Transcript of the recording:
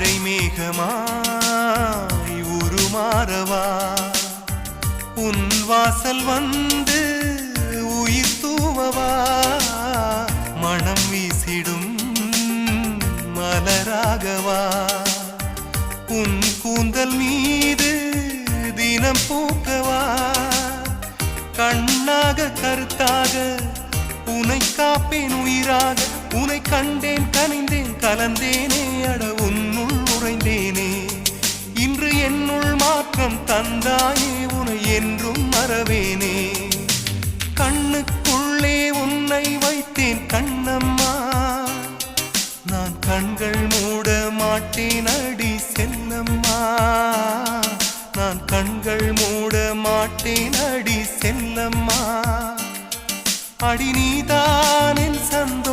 மழை மேகமாய் உருமாறவா? உன் வாசல் வந்து உயிர் தூவவா? மனம் வீசிடும் மலராகவா? உன் கூந்தல் மீது தினம் பூக்கவா? கண்ணாக கருத்தாக உனை காப்பேன் உயிராக. உனை கண்டேன் கனிந்தேன் கலந்தேனே அடவும் மாற்றம் தந்தாயே உனை என்றும் மறவேனே. கண்ணுக்குள்ளே உன்னை வைத்தேன் கண்ணம்மா. நான் கண்கள் மூட மாட்டேன் அடி செல்லம்மா. நான் கண்கள் மூட மாட்டேன் அடி செல்லம்மா. அடி நீதான் என் சந்தோஷம்.